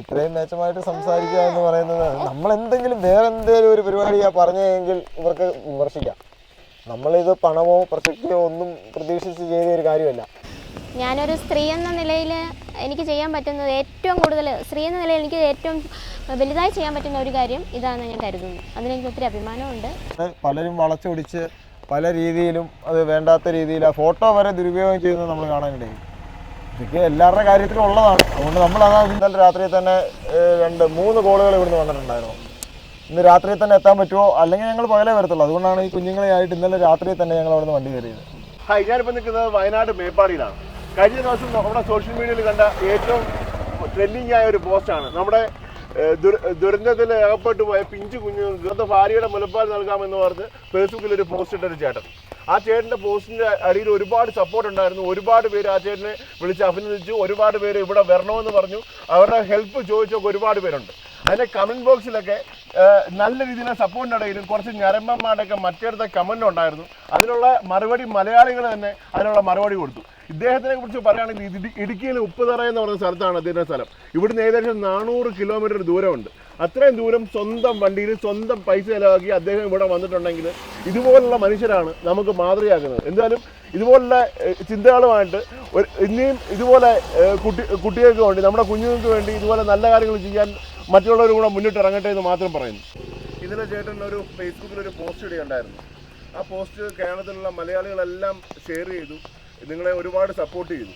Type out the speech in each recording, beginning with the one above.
ഇത്രയും മെച്ചമായിട്ട് സംസാരിക്കുക എന്ന് പറയുന്നത് നമ്മൾ എന്തെങ്കിലും വേറെ എന്തെങ്കിലും ഒരു പരിപാടിയാ പറഞ്ഞെങ്കിൽ ഇവർക്ക് വിമർശിക്കാം. നമ്മളിത് പണമോ പ്രസക്തിയോ ഒന്നും പ്രതീക്ഷിച്ച് ചെയ്ത ഒരു കാര്യമല്ല. ഞാനൊരു സ്ത്രീ എന്ന നിലയിൽ എനിക്ക് ചെയ്യാൻ പറ്റുന്നത് ഏറ്റവും കൂടുതൽ സ്ത്രീ എന്ന നിലയിൽ എനിക്ക് ഏറ്റവും വലുതായി ചെയ്യാൻ പറ്റുന്ന ഒരു കാര്യം ഇതാണെന്ന് ഞാൻ കരുതുന്നു. അതിനെനിക്ക് ഒത്തിരി അഭിമാനമുണ്ട്. പലരും വളച്ചൊടിച്ച് പല രീതിയിലും അത് വേണ്ടാത്ത രീതിയിൽ ആ ഫോട്ടോ വരെ ദുരുപയോഗം ചെയ്യുന്നത് നമ്മൾ കാണാനിടയും ഇതൊക്കെ എല്ലാവരുടെ കാര്യത്തിലും ഉള്ളതാണ്. അതുകൊണ്ട് നമ്മൾ അതാ ഇന്നലെ രാത്രി തന്നെ രണ്ട് മൂന്ന് കോളുകൾ ഇവിടുന്ന് വന്നിട്ടുണ്ടായിരുന്നു. ഇന്ന് രാത്രി തന്നെ എത്താൻ പറ്റുമോ? അല്ലെങ്കിൽ ഞങ്ങൾ പകലേ വരത്തുള്ളൂ. അതുകൊണ്ടാണ് ഈ കുഞ്ഞുങ്ങളെ ആയിട്ട് ഇന്നലെ രാത്രി തന്നെ ഞങ്ങൾ അവിടുന്ന് വണ്ടി കയറിയത്. ഹായ് ഞാനിപ്പോൾ നിൽക്കുന്നത് വയനാട് മേപ്പാടിയിലാണ്. കഴിഞ്ഞ ദിവസം നമ്മുടെ സോഷ്യൽ മീഡിയയിൽ കണ്ട ഏറ്റവും ട്രെൻഡിങ് ആയ ഒരു പോസ്റ്റാണ് നമ്മുടെ ദുരന്തത്തിൽ അകപ്പെട്ടു പോയ പിഞ്ചു കുഞ്ഞുങ്ങൾക്ക് ഭാര്യയുടെ മുലപ്പാൽ നൽകാമെന്ന് പറഞ്ഞ് ഫേസ്ബുക്കിൽ ഒരു പോസ്റ്റ് ഇട്ടൊരു ചേട്ടൻ. ആ ചേട്ടന്റെ പോസ്റ്റിന്റെ അടിയിൽ ഒരുപാട് സപ്പോർട്ട് ഉണ്ടായിരുന്നു. ഒരുപാട് പേര് ആ ചേട്ടനെ വിളിച്ച് അഭിനന്ദിച്ചു. ഒരുപാട് പേര് ഇവിടെ വരണമെന്ന് പറഞ്ഞു. അവരുടെ ഹെൽപ്പ് ചോദിച്ചൊക്കെ ഒരുപാട് പേരുണ്ട്. അതിന്റെ കമന്റ് ബോക്സിലൊക്കെ നല്ല രീതിയിൽ സപ്പോർട്ടിനിടയിലും കുറച്ച് ഞരമ്പന്മാരുടെയൊക്കെ മറ്റേടത്തെ കമന്റ് ഉണ്ടായിരുന്നു. അതിനുള്ള മറുപടി മലയാളികൾ തന്നെ അതിനുള്ള മറുപടി കൊടുത്തു. ഇദ്ദേഹത്തിനെ കുറിച്ച് പറയുകയാണെങ്കിൽ ഇടുക്കിയിലെ ഉപ്പുതറ എന്ന് സ്ഥലത്താണ് അദ്ദേഹത്തിന്റെ സ്ഥലം. ഇവിടുന്ന് ഏകദേശം നാനൂറ് കിലോമീറ്റർ ദൂരമുണ്ട്. അത്രയും ദൂരം സ്വന്തം വണ്ടിയിൽ സ്വന്തം പൈസ ചിലവാക്കി അദ്ദേഹം ഇവിടെ വന്നിട്ടുണ്ടെങ്കിൽ ഇതുപോലുള്ള മനുഷ്യരാണ് നമുക്ക് മാതൃകയാക്കുന്നത്. എന്തായാലും ഇതുപോലുള്ള ചിന്തകളുമായിട്ട് ഒരു ഇനിയും ഇതുപോലെ കുട്ടി കുട്ടികൾക്ക് വേണ്ടി നമ്മുടെ കുഞ്ഞുങ്ങൾക്ക് വേണ്ടി ഇതുപോലെ നല്ല കാര്യങ്ങൾ ചെയ്യാൻ മറ്റുള്ളവരും കൂടെ മുന്നിട്ട് ഇറങ്ങട്ടെ എന്ന് മാത്രം പറയുന്നു. ഇന്നലെ ചേട്ടൻ ഒരു ഫേസ്ബുക്കിൽ ഒരു പോസ്റ്റ് ഇടുകയുണ്ടായിരുന്നു. ആ പോസ്റ്റ് കേരളത്തിലുള്ള മലയാളികളെല്ലാം ഷെയർ ചെയ്തു നിങ്ങളെ ഒരുപാട് സപ്പോർട്ട് ചെയ്തു.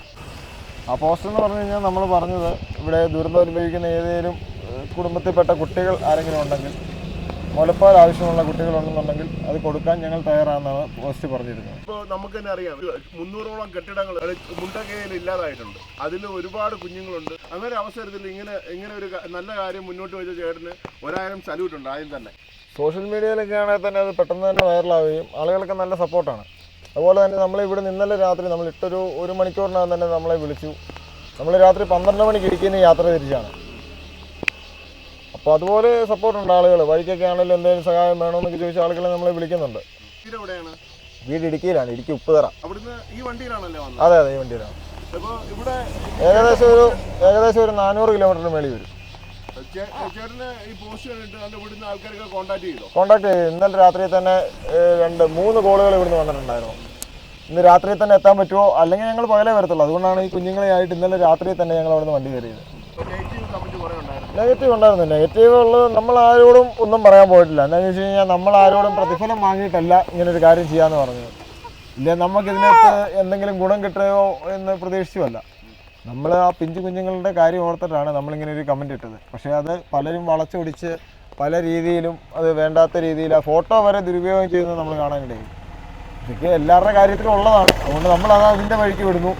ആ പോസ്റ്റ് എന്ന് പറഞ്ഞു കഴിഞ്ഞാൽ നമ്മൾ പറഞ്ഞത് ഇവിടെ ദുരന്തം അനുഭവിക്കുന്ന ഏതെങ്കിലും കുടുംബത്തിൽപ്പെട്ട കുട്ടികൾ ആരെങ്കിലും ഉണ്ടെങ്കിൽ മുലപ്പാൽ ആവശ്യമുള്ള കുട്ടികളുണ്ടെന്നുണ്ടെങ്കിൽ അത് കൊടുക്കാൻ ഞങ്ങൾ തയ്യാറാണെന്നാണ് പോസ്റ്റ് പറഞ്ഞിരുന്നത് ഇപ്പോൾ നമുക്ക് തന്നെ അറിയാം. മുന്നൂറോളം കെട്ടിടങ്ങൾ മുണ്ടക്കയിൽ ഇല്ലാതായിട്ടുണ്ട്. അതിൽ ഒരുപാട് കുഞ്ഞുങ്ങളുണ്ട്. അങ്ങനെ അവസരത്തിൽ ഇങ്ങനെ ഇങ്ങനെ ഒരു നല്ല കാര്യം മുന്നോട്ട് വെച്ച ചേട്ടന് ഒരായിരം സല്യൂട്ട് ഉണ്ട് ആദ്യം തന്നെ. സോഷ്യൽ മീഡിയയിലൊക്കെ ആണെങ്കിൽ തന്നെ അത് പെട്ടെന്ന് തന്നെ വൈറലാവുകയും ആളുകൾക്ക് നല്ല സപ്പോർട്ടാണ്. അതുപോലെ തന്നെ നമ്മൾ ഇവിടെ ഇന്നലെ രാത്രി നമ്മൾ ഇട്ടൊരു ഒരു മണിക്കൂറിനകം തന്നെ നമ്മളെ വിളിച്ചു. നമ്മൾ രാത്രി പന്ത്രണ്ട് മണിക്ക് ഇരിക്കുന്ന യാത്ര തിരിച്ചാണ്. അപ്പോൾ അതുപോലെ സപ്പോർട്ട് ഉണ്ട് ആളുകൾ വഴിക്കൊക്കെ ആണെങ്കിലും എന്തെങ്കിലും സഹായം വേണമെന്നൊക്കെ ചോദിച്ച ആളുകളെ നമ്മളെ വിളിക്കുന്നുണ്ട്. വീട് ഇടുക്കിയിലാണ്. ഇടുക്കി ഉപ്പുതറ. അതെ അതെ ഈ വണ്ടിയിലാണ്. ഏകദേശം ഒരു ഏകദേശം ഒരു നാനൂറ് കിലോമീറ്ററിന് മേളിൽ വരും. കോണ്ടാക്ട് ചെയ്തു? ഇന്നലെ രാത്രി തന്നെ രണ്ട് മൂന്ന് കോളുകൾ ഇവിടുന്ന് വന്നിട്ടുണ്ടായിരുന്നു. ഇന്ന് രാത്രി തന്നെ എത്താൻ പറ്റുമോ? അല്ലെങ്കിൽ ഞങ്ങൾ പകലേ വരത്തുള്ളൂ. അതുകൊണ്ടാണ് ഈ കുഞ്ഞുങ്ങളെ ആയിട്ട് ഇന്നലെ രാത്രി തന്നെ ഞങ്ങൾ അവിടുന്ന് വണ്ടി കയറിയത്. നെഗറ്റീവ് ഉണ്ടായിരുന്നു നെഗറ്റീവ് ഉള്ളത് നമ്മൾ ആരോടും ഒന്നും പറയാൻ പോയിട്ടില്ല. എന്താണെന്ന് വെച്ച് കഴിഞ്ഞാൽ നമ്മൾ ആരോടും പ്രതിഫലം വാങ്ങിയിട്ടല്ല ഇങ്ങനൊരു കാര്യം ചെയ്യാന്ന് പറഞ്ഞത്. ഇല്ല നമുക്ക് ഇതിനകത്ത് എന്തെങ്കിലും ഗുണം കിട്ടുകയോ എന്ന് പ്രതീക്ഷിച്ചുമല്ല നമ്മൾ ആ പിഞ്ചു കുഞ്ഞുങ്ങളുടെ കാര്യം ഓർത്തിട്ടാണ് നമ്മളിങ്ങനെ ഒരു കമന്റ് ഇട്ടത്. പക്ഷേ അത് പലരും വളച്ചൊടിച്ച് പല രീതിയിലും അത് വേണ്ടാത്ത രീതിയിൽ ആ ഫോട്ടോ വരെ ദുരുപയോഗം ചെയ്യുന്നത് നമ്മൾ കാണാനിടയും ഇതൊക്കെ എല്ലാവരുടെ കാര്യത്തിലും ഉള്ളതാണ്. അതുകൊണ്ട് നമ്മൾ അത് അതിന്റെ വഴിക്ക് വിടുന്നു.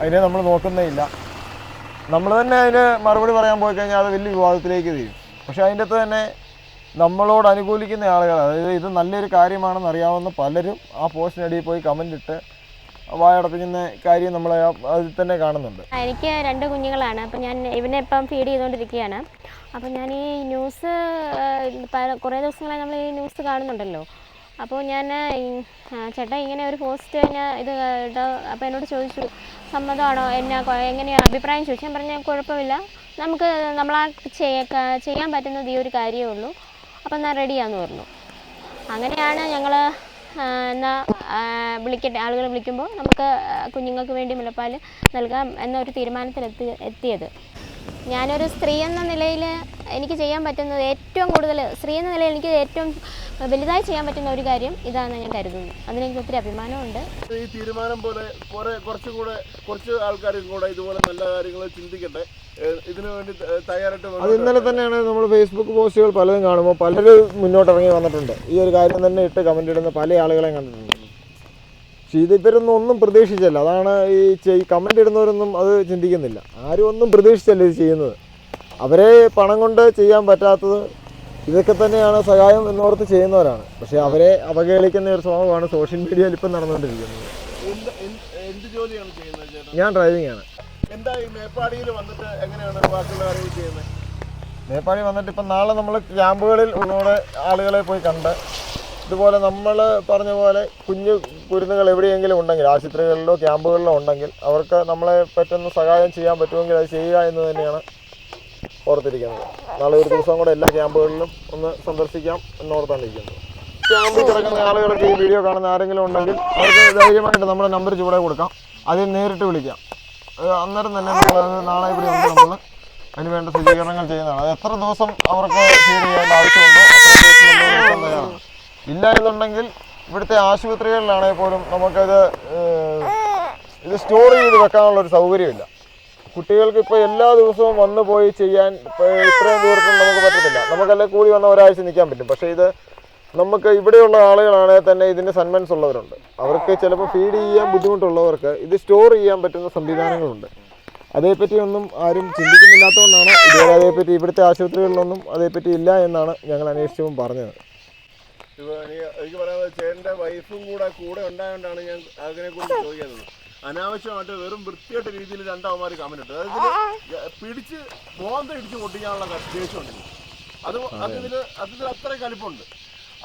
അതിനെ നമ്മൾ നോക്കുന്നേ ഇല്ല. നമ്മൾ തന്നെ അതിന് മറുപടി പറയാൻ പോയി കഴിഞ്ഞാൽ അത് വലിയ വിവാദത്തിലേക്ക് തീരും പക്ഷേ അതിന്റെ അകത്ത് തന്നെ നമ്മളോട് അനുകൂലിക്കുന്ന ആളുകൾ അതായത് ഇത് നല്ലൊരു കാര്യമാണെന്ന് അറിയാവുന്ന പലരും ആ പോസ്റ്റിനടിയിൽ പോയി കമന്റ് ഇട്ട് വായടപ്പിക്കുന്ന കാര്യം നമ്മൾ അതിൽ തന്നെ കാണുന്നുണ്ട്. എനിക്ക് രണ്ട് കുഞ്ഞുങ്ങളാണ്. അപ്പം ഞാൻ ഇവനെ ഇപ്പം ഫീഡ് ചെയ്തുകൊണ്ടിരിക്കുകയാണ് അപ്പം ഞാൻ ഈ ന്യൂസ് കുറേ ദിവസങ്ങളായി നമ്മൾ ഈ ന്യൂസ് കാണുന്നുണ്ടല്ലോ. അപ്പോൾ ഞാൻ ചേട്ടാ ഇങ്ങനെ ഒരു പോസ്റ്റ് ഞാൻ ഇത് അപ്പം എന്നോട് ചോദിച്ചു. സമ്മതമാണോ? എന്നാ എങ്ങനെയാണ് അഭിപ്രായം ചോദിച്ചു ഞാൻ പറഞ്ഞ കുഴപ്പമില്ല. നമുക്ക് നമ്മളാ ചെയ്യ- ചെയ്യാൻ പറ്റുന്നത് ഈ ഒരു കാര്യമേ ഉള്ളൂ. അപ്പം എന്നാൽ റെഡിയാന്ന് പറഞ്ഞു. അങ്ങനെയാണ് ഞങ്ങൾ എന്നാൽ വിളിക്കട്ടെ ആളുകൾ വിളിക്കുമ്പോൾ നമുക്ക് കുഞ്ഞുങ്ങൾക്ക് വേണ്ടി മുലപ്പാൽ നൽകാം എന്നൊരു തീരുമാനത്തിലെത്തി എത്തിയത്. ഞാനൊരു സ്ത്രീ എന്ന നിലയിൽ എനിക്ക് ചെയ്യാൻ പറ്റുന്നത് ഏറ്റവും കൂടുതൽ സ്ത്രീ എന്ന നിലയിൽ എനിക്ക് ഏറ്റവും വലുതായി ചെയ്യാൻ പറ്റുന്ന ഒരു കാര്യം ഇതാണ് ഞാൻ കരുതുന്നു. അതിനെനിക്ക് ഒത്തിരി അഭിമാനമുണ്ട്. ഈ തീരുമാനം പോലെ കുറെ കുറച്ചും കൂടെ കുറച്ച് ആൾക്കാരും കൂടെ ഇതുപോലെ നല്ല കാര്യങ്ങൾ ചിന്തിക്കട്ടെ. ഏഹ് ഇതിനു വേണ്ടി ത- തയ്യാറായിട്ട് അത് ഇന്നലെ തന്നെയാണ് നമ്മൾ ഫേസ്ബുക്ക് പോസ്റ്റുകൾ പലതും കാണുമ്പോൾ പലരും മുന്നോട്ടിറങ്ങി വന്നിട്ടുണ്ട്. ഈ ഒരു കാര്യം തന്നെ ഇട്ട് കമന്റ് ഇടുന്ന പല ആളുകളെയും കണ്ടിട്ടുണ്ട്. പക്ഷേ ഇത് ഇവരൊന്നും ഒന്നും പ്രതീക്ഷിച്ചല്ല. അതാണ് ഈ ചെയ് കമന്റ് ഇടുന്നവരൊന്നും അത് ചിന്തിക്കുന്നില്ല. ആരും ഒന്നും പ്രതീക്ഷിച്ചല്ല ഇത് ചെയ്യുന്നത്. അവരെ പണം കൊണ്ട് ചെയ്യാൻ പറ്റാത്തത് ഇതൊക്കെ തന്നെയാണ് സഹായം എന്നോർത്ത് ചെയ്യുന്നവരാണ്. പക്ഷേ അവരെ അവഹേളിക്കുന്ന ഒരു സ്വഭാവമാണ് സോഷ്യൽ മീഡിയയിൽ ഇപ്പം നടന്നുകൊണ്ടിരിക്കുന്നത്. എന്ത് ജോലിയാണ് ചെയ്യുന്നത് ഞാൻ ഡ്രൈവിംഗ് ആണ്. എന്താ ഈ മേപ്പാടിയിൽ വന്നിട്ട് എങ്ങനെയാണ് ബാക്കിയുള്ള കാര്യങ്ങൾ ചെയ്യുന്നത്? നേപ്പാളി വന്നിട്ട് ഇപ്പം നാളെ നമ്മൾ ക്യാമ്പുകളിൽ ഒന്നുകൂടെ ആളുകളെ പോയി കണ്ട് ഇതുപോലെ നമ്മൾ പറഞ്ഞ പോലെ കുഞ്ഞു കുരുന്നുകൾ എവിടെയെങ്കിലും ഉണ്ടെങ്കിൽ ആശുപത്രികളിലോ ക്യാമ്പുകളിലോ ഉണ്ടെങ്കിൽ അവർക്ക് നമ്മളെ പറ്റുന്ന സഹായം ചെയ്യാൻ പറ്റുമെങ്കിൽ അത് ചെയ്യുക എന്ന് തന്നെയാണ് ഓർത്തിരിക്കുന്നത്. നാളെ ഒരു ദിവസം കൂടെ എല്ലാ ക്യാമ്പുകളിലും ഒന്ന് സന്ദർശിക്കാം എന്നോർത്താണ് ഇരിക്കുന്നത് ക്യാമ്പിൽ കിടക്കുന്ന ആളുകളൊക്കെ ഈ വീഡിയോ കാണുന്ന ആരെങ്കിലും ഉണ്ടെങ്കിൽ അവർക്ക് ധൈര്യമായിട്ട് നമ്മുടെ നമ്പർ ചൂടെ കൊടുക്കാം. അതിൽ നേരിട്ട് വിളിക്കാം. അന്നേരം തന്നെ നമ്മൾ നാളെ ഇവിടെ ഉണ്ട് നമ്മൾ അതിന് വേണ്ട സജ്ജീകരണങ്ങൾ ചെയ്യുന്നതാണ്. അത് എത്ര ദിവസം അവർക്ക് ചെയ്യേണ്ട ആവശ്യമുണ്ടോ അത്ര ദിവസം തയ്യാറാണ് ഇല്ല എന്നുണ്ടെങ്കിൽ ഇവിടുത്തെ ആശുപത്രികളിലാണെങ്കിൽ പോലും നമുക്കത് ഇത് സ്റ്റോർ ചെയ്ത് വെക്കാനുള്ള ഒരു സൗകര്യമില്ല. കുട്ടികൾക്ക് ഇപ്പോൾ എല്ലാ ദിവസവും വന്നു പോയി ചെയ്യാൻ ഇത്രയും ദൂരത്തും നമുക്ക് പറ്റത്തില്ല. നമുക്കല്ലേ കൂടി വന്ന ഒരാഴ്ച നിൽക്കാൻ പറ്റും. പക്ഷേ ഇത് നമുക്ക് ഇവിടെയുള്ള ആളുകളാണെങ്കിൽ തന്നെ ഇതിന് സന്മൻസ് ഉള്ളവരുണ്ട്. അവർക്ക് ചിലപ്പോൾ ഫീഡ് ചെയ്യാൻ ബുദ്ധിമുട്ടുള്ളവർക്ക് ഇത് സ്റ്റോർ ചെയ്യാൻ പറ്റുന്ന സംവിധാനങ്ങളുണ്ട്. അതേപ്പറ്റി ഒന്നും ആരും ചിന്തിക്കുന്നില്ലാത്തതുകൊണ്ടാണ് ഇതുവരെ അതേപ്പറ്റി ഇവിടുത്തെ ആശുപത്രികളിലൊന്നും അതേപ്പറ്റി ഇല്ല എന്നാണ് ഞങ്ങൾ അന്വേഷിച്ചപ്പോൾ പറഞ്ഞത്. എനിക്ക് എനിക്ക് പറയാനുള്ളത് ചേട്ടന്റെ വൈഫും കൂടെ കൂടെ ഉണ്ടായതുകൊണ്ടാണ് ഞാൻ അതിനെ കുറിച്ച് ചോദിക്കുന്നത്. അനാവശ്യമായിട്ട് വെറും വൃത്തിയായിട്ട രീതിയിൽ രണ്ടവന്മാർ കമന്റ് ഇട്ടു അതായത് പിടിച്ച് ബോന്ത ഇടിച്ച് പൊട്ടിക്കാനുള്ള ദേഷ്യമുണ്ട്. അത് അതിൽ അതിൽ അത്ര കലിപ്പുണ്ട്.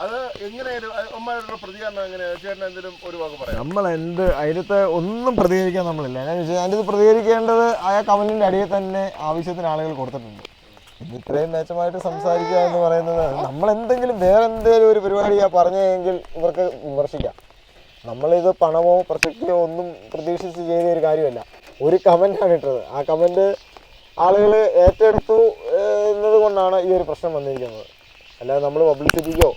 അത് എങ്ങനെയായിരുന്നു അമ്മമാരുടെ പ്രതികരണം എങ്ങനെയാണ് ചേട്ടൻ എന്തെങ്കിലും ഒരു വാക്ക് പറയാം നമ്മൾ എന്ത് അതിലത്തെ ഒന്നും പ്രതികരിക്കാൻ നമ്മളില്ല. എന്താണെന്ന് വെച്ചാൽ അതിന്റെ പ്രതികരിക്കേണ്ടത് ആ കമലിന്റെ അടിയിൽ തന്നെ ആവശ്യത്തിന് ആളുകൾ കൊടുത്തിട്ടുണ്ട്. ഇത്രയും മെച്ചമായിട്ട് സംസാരിക്കുക എന്ന് പറയുന്നത് നമ്മൾ എന്തെങ്കിലും വേറെ എന്തെങ്കിലും ഒരു പരിപാടിയാ പറഞ്ഞെങ്കിൽ ഇവർക്ക് വിമർശിക്കാം. നമ്മളിത് പണമോ പ്രസക്തിയോ ഒന്നും പ്രതീക്ഷിച്ച് ചെയ്ത ഒരു കാര്യമല്ല. ഒരു കമന്റാണ് ഇട്ടത്. ആ കമന്റ് ആളുകൾ ഏറ്റെടുത്തു എന്നതുകൊണ്ടാണ് എന്നത് കൊണ്ടാണ് ഈ ഒരു പ്രശ്നം വന്നിരിക്കുന്നത്. അല്ലാതെ നമ്മൾ പബ്ലിസിറ്റിക്കോ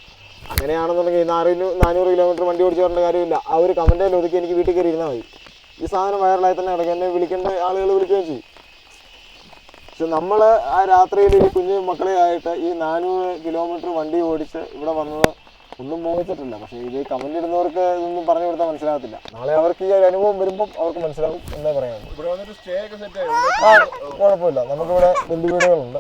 അങ്ങനെയാണെന്നുണ്ടെങ്കിൽ നാനൂറ് നാനൂറ് കിലോമീറ്റർ വണ്ടി ഓടിച്ചു വരേണ്ട കാര്യമില്ല. ആ ഒരു കമന്റിൽ ഒതുക്കി എനിക്ക് വീട്ടിൽ കയറി ഇരുന്നാൽ മതി. ഈ സാധനം വൈറലായി തന്നെ കിടക്കും. എന്നെ വിളിക്കേണ്ട ആളുകൾ വിളിക്കുകയും ചെയ്യും. പക്ഷെ നമ്മൾ ആ രാത്രിയിൽ ഈ കുഞ്ഞു മക്കളെ ആയിട്ട് ഈ നാനൂറ് കിലോമീറ്റർ വണ്ടി ഓടിച്ച് ഇവിടെ വന്നത് ഒന്നും മോഹിച്ചിട്ടില്ല. പക്ഷേ ഇത് കമന്റ് ഇടുന്നവർക്ക് ഇതൊന്നും പറഞ്ഞു കൊടുത്താൽ മനസ്സിലാകത്തില്ല. നാളെ അവർക്ക് ഈ ഒരു അനുഭവം വരുമ്പോൾ അവർക്ക് മനസ്സിലാവും എന്നേ പറയാനുള്ളൂ. ഇവിടെ വന്നിട്ട് സ്റ്റേ ഒക്കെ സെറ്റ് ആയി. ആ കുഴപ്പമില്ല. നമുക്കിവിടെ ബന്ധുവീടുകളുണ്ട്.